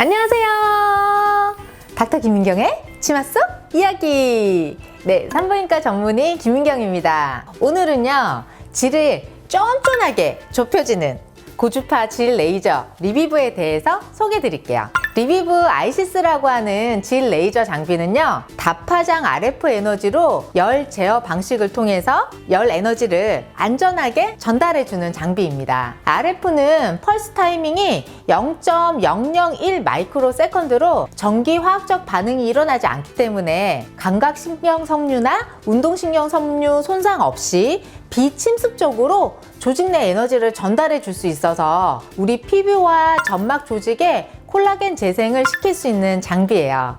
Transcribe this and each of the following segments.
안녕하세요. 닥터 김민경의 치마 속 이야기. 네, 산부인과 전문의 김민경입니다. 오늘은요, 질을 쫀쫀하게 좁혀지는 고주파 질 레이저 리비브에 대해서 소개해 드릴게요. 리비브 아이시스라고 하는 질 레이저 장비는요, 다파장 RF 에너지로 열 제어 방식을 통해서 열 에너지를 안전하게 전달해 주는 장비입니다. RF는 펄스 타이밍이 0.001 마이크로 세컨드로 전기 화학적 반응이 일어나지 않기 때문에 감각신경 섬유나 운동신경 섬유 손상 없이 비침습적으로 조직 내 에너지를 전달해 줄 수 있어서 우리 피부와 점막 조직에 콜라겐 재생을 시킬 수 있는 장비예요.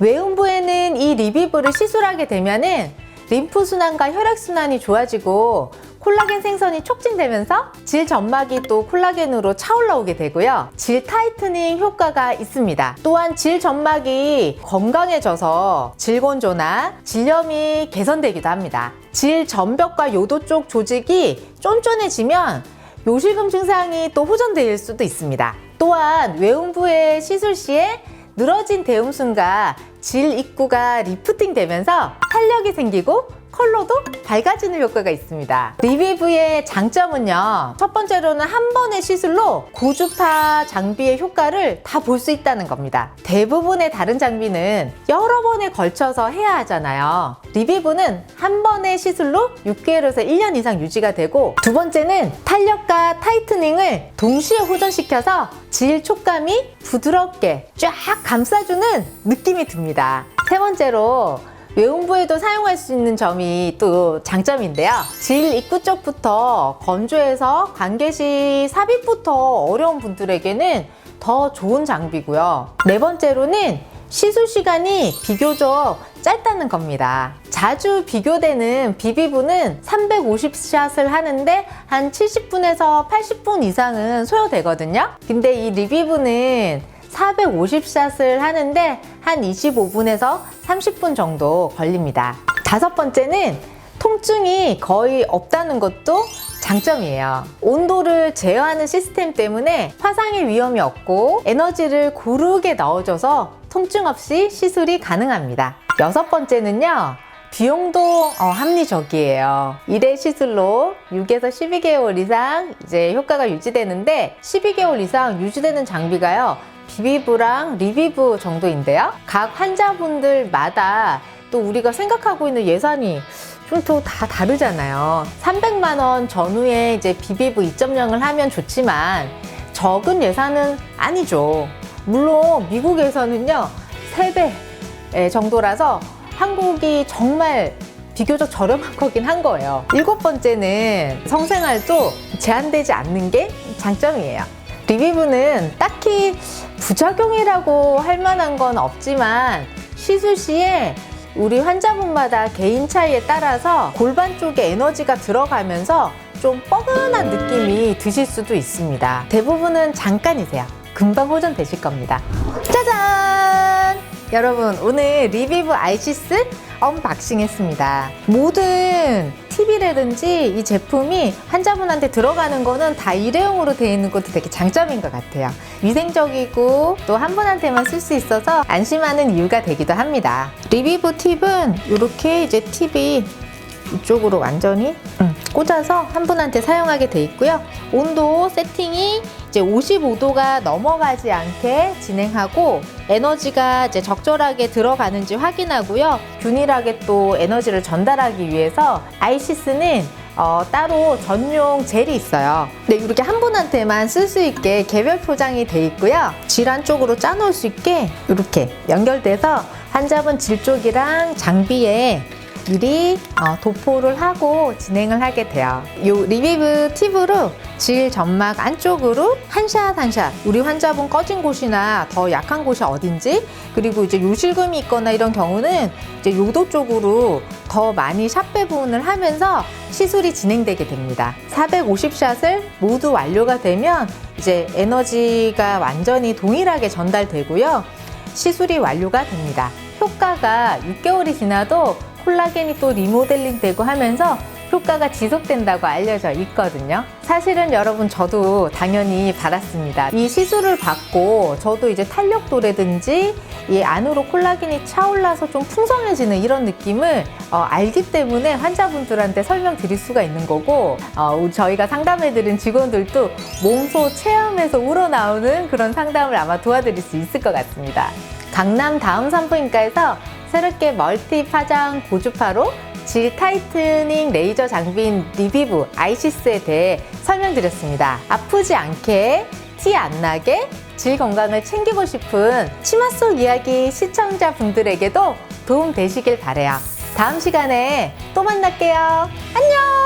외음부에는 이 리비브를 시술하게 되면 은 림프 순환과 혈액 순환이 좋아지고 콜라겐 생성이 촉진되면서 질 점막이 또 콜라겐으로 차올라오게 되고요. 질 타이트닝 효과가 있습니다. 또한 질 점막이 건강해져서 질건조나 질염이 개선되기도 합니다. 질 전벽과 요도 쪽 조직이 쫀쫀해지면 요실금 증상이 또 호전될 수도 있습니다. 또한 외음부의 시술 시에 늘어진 대음순과 질 입구가 리프팅 되면서 탄력이 생기고 컬러도 밝아지는 효과가 있습니다. 리비브의 장점은요. 첫 번째로는 한 번의 시술로 고주파 장비의 효과를 다 볼 수 있다는 겁니다. 대부분의 다른 장비는 여러 번에 걸쳐서 해야 하잖아요. 리비브는 한 번의 시술로 6개월에서 1년 이상 유지가 되고 두 번째는 탄력과 타이트닝을 동시에 호전시켜서 질 촉감이 부드럽게 쫙 감싸주는 느낌이 듭니다. 세 번째로 외음부에도 사용할 수 있는 점이 또 장점인데요. 질 입구 쪽부터 건조해서 관계시 삽입부터 어려운 분들에게는 더 좋은 장비고요. 네 번째로는 시술 시간이 비교적 짧다는 겁니다. 자주 비교되는 비비브는 350샷을 하는데 한 70분에서 80분 이상은 소요되거든요. 근데 이 리비브는 450샷을 하는데 한 25분에서 30분 정도 걸립니다. 다섯 번째는 통증이 거의 없다는 것도 장점이에요. 온도를 제어하는 시스템 때문에 화상의 위험이 없고 에너지를 고르게 넣어줘서 통증 없이 시술이 가능합니다. 여섯 번째는요. 비용도 어, 합리적이에요. 1회 시술로 6에서 12개월 이상 이제 효과가 유지되는데 12개월 이상 유지되는 장비가요. 비비브랑 리비브 정도인데요. 각 환자분들마다 또 우리가 생각하고 있는 예산이 좀또다 다르잖아요. 300만 원 전후에 이제 비비브 2.0을 하면 좋지만 적은 예산은 아니죠. 물론 미국에서는요 3배 정도라서 한국이 정말 비교적 저렴한 거긴 한 거예요. 일곱 번째는 성생활도 제한되지 않는 게 장점이에요. 리비브는 딱히 부작용이라고 할 만한 건 없지만 시술 시에 우리 환자분마다 개인 차이에 따라서 골반 쪽에 에너지가 들어가면서 좀 뻐근한 느낌이 드실 수도 있습니다. 대부분은 잠깐이세요. 금방 호전되실 겁니다. 짜잔! 여러분, 오늘 리비브 아이시스 언박싱 했습니다. 모든 팁이라든지 이 제품이 환자분한테 들어가는 거는 다 일회용으로 되어 있는 것도 되게 장점인 것 같아요. 위생적이고 또 한 분한테만 쓸 수 있어서 안심하는 이유가 되기도 합니다. 리비브 팁은 이렇게 이제 팁이 이쪽으로 완전히 음, 꽂아서 한 분한테 사용하게 돼 있고요. 온도 세팅이 이제 55도가 넘어가지 않게 진행하고 에너지가 이제 적절하게 들어가는지 확인하고요. 균일하게 또 에너지를 전달하기 위해서 아이시스는 어, 따로 전용 젤이 있어요. 근데 이렇게 한 분한테만 쓸 수 있게 개별 포장이 돼 있고요. 질 안쪽으로 짜놓을 수 있게 이렇게 연결돼서 환자분 질 쪽이랑 장비에 미리 어, 도포를 하고 진행을 하게 돼요. 요 리비브 팁으로 질 점막 안쪽으로 한 샷 한 샷 우리 환자분 꺼진 곳이나 더 약한 곳이 어딘지 그리고 이제 요실금이 있거나 이런 경우는 이제 요도 쪽으로 더 많이 샷 배분을 하면서 시술이 진행되게 됩니다. 450샷을 모두 완료가 되면 이제 에너지가 완전히 동일하게 전달되고요. 시술이 완료가 됩니다. 효과가 6개월이 지나도 콜라겐이 또 리모델링 되고 하면서 효과가 지속된다고 알려져 있거든요. 사실은 여러분 저도 당연히 받았습니다. 이 시술을 받고 저도 이제 탄력도라든지 이 안으로 콜라겐이 차올라서 좀 풍성해지는 이런 느낌을 어, 알기 때문에 환자분들한테 설명드릴 수가 있는 거고 어, 저희가 상담해드린 직원들도 몸소 체험해서 우러나오는 그런 상담을 아마 도와드릴 수 있을 것 같습니다. 강남 다음 산부인과에서 새롭게 멀티 파장 고주파로 질 타이트닝 레이저 장비인 리비브 아이시스에 대해 설명드렸습니다. 아프지 않게 티 안 나게 질 건강을 챙기고 싶은 치마 속 이야기 시청자분들에게도 도움 되시길 바래요. 다음 시간에 또 만날게요. 안녕!